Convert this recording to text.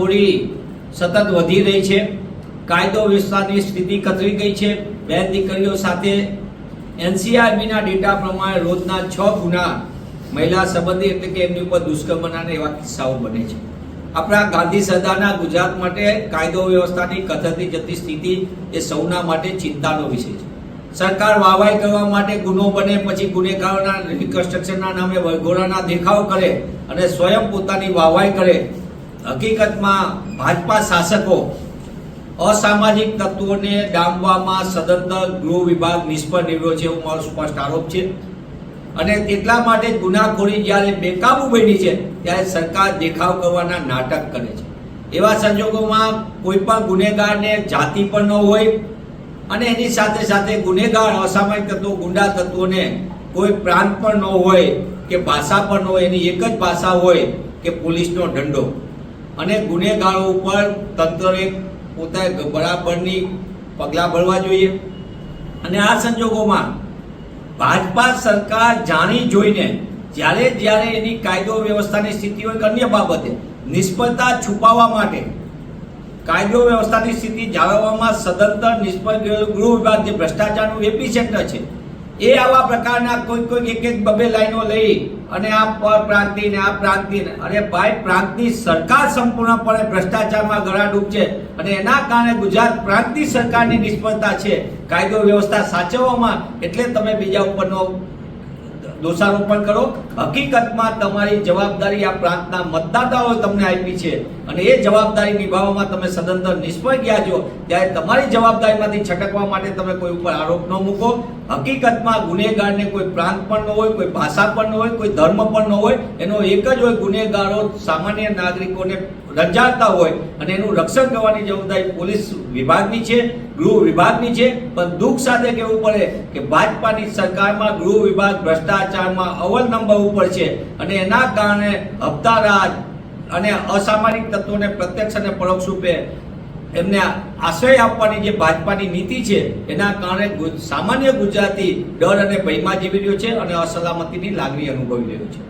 ગુનાખોરી સતત વધી રહી છે. કાયદો વ્યવસ્થાની સ્થિતિ કથળી ગઈ છે. બેન દીકરીઓ સાથે એનસીઆરબીના ડેટા પ્રમાણે રોજના છ ગુના મહિલા સંબંધી એટલે કે એમની ઉપર દુષ્કર્મના એવા કિસ્સાઓ બને છે. આપણા ગાંધી સદાના ગુજરાત માટે કાયદો વ્યવસ્થાની કથળતી જતી સ્થિતિ એ સૌના માટે ચિંતાનો વિષય છે. સરકાર વાવાઈ કરવા માટે ગુનો બને પછી ગુનેગારોના રિકન્સ્ટ્રક્શનના નામે વરઘોડાના દેખાવ કરે અને સ્વયં પોતાની વાવાઈ કરે હકીકતમાં ભાજપા શાસકો અસામાજિક તત્વોને ડામવામાં સદંતર ગૃહ વિભાગ નિષ્ફળ નીવડ્યો છે એવો મારો સ્પષ્ટ આરોપ છે. અને એટલા માટે ગુનાખોરી જ્યારે બેકાબુ બની છે, ત્યારે સરકાર દેખાવ કરવાના નાટક કરે છે. એવા સંજોગોમાં કોઈ પણ ગુનેગારને જાતિ પણ ન હોય અને એની સાથે સાથે ગુનેગાર અસામાયિક તત્વો, ગુંડા તત્વોને કોઈ પ્રાંત પણ ન હોય કે ભાષા પણ ન હોય, એની એક જ ભાષા હોય કે પોલીસનો દંડો. અને ગુનેગારો ઉપર તંત્રએ પોતા બરાબરની પગલાં ભરવા જોઈએ. અને આ સંજોગોમાં ભાજપા સરકાર જાણી જોઈને જ્યારે જ્યારે એની કાયદો વ્યવસ્થાની સ્થિતિ હોય અન્ય બાબતે નિષ્ફળતા છુપાવવા માટે કાયદો વ્યવસ્થાની સ્થિતિ જાળવવામાં સદંતર નિષ્ફળ ગૃહ વિભાગ જે ભ્રષ્ટાચારનું એપી સેન્ટર છે એ આવા પ્રકારના કોઈ કોઈ એક એક બબે લાઈનો લઈ અને આ પર પ્રાંતિ ને આ પ્રાંતિ ને. અરે ભાઈ પ્રાંતની સરકાર સંપૂર્ણપણે ભ્રષ્ટાચારમાં ગળાડૂબ છે અને એના કારણે ગુજરાત પ્રાંતની સરકારની નિષ્ફળતા છે. કાયદો વ્યવસ્થા સાચવવામાં, એટલે તમે બીજા ઉપરનો દોષારોપણ કરો. હકીકતમાં તમારી જવાબદારી આ પ્રાંતના મતદાતાઓએ તમને આપી છે. અને એ જવાબદારી નિભાવવામાં તમે સદંતર નિષ્ફળ ગયા છો. ત્યારે તમારી જવાબદારીમાંથી છટકવા માટે તમે કોઈ ઉપર આરોપ ન મૂકો. હકીકતમાં ગુનેગારને કોઈ પ્રાંત પણ ન હોય, કોઈ ભાષા પણ ન હોય, કોઈ ધર્મ પણ ન હોય. એનો એક જ હોય, ગુનેગારો સામાન્ય નાગરિકોને રંજાડતા હોય અને એનું રક્ષણ કરવાની જવાબદારી પોલીસ વિભાગની છે, ગૃહ વિભાગની છે. પણ દુઃખ સાથે કહેવું પડે કે ભાજપાની સરકારમાં ગૃહ વિભાગ ભ્રષ્ટાચારમાં અવલ નંબર ઉપર છે અને એના કારણે હપ્તારાજ અને અસામાજિક તત્વોને પ્રત્યક્ષ અને પરોક્ષ રૂપે એમને આશ્રય આપવાની જે ભાજપાની નીતિ છે, એના કારણે સામાન્ય ગુજરાતી ડર અને ભયમાં જીવી રહ્યો છે અને અસલામતીની લાગણી અનુભવી રહ્યો છે.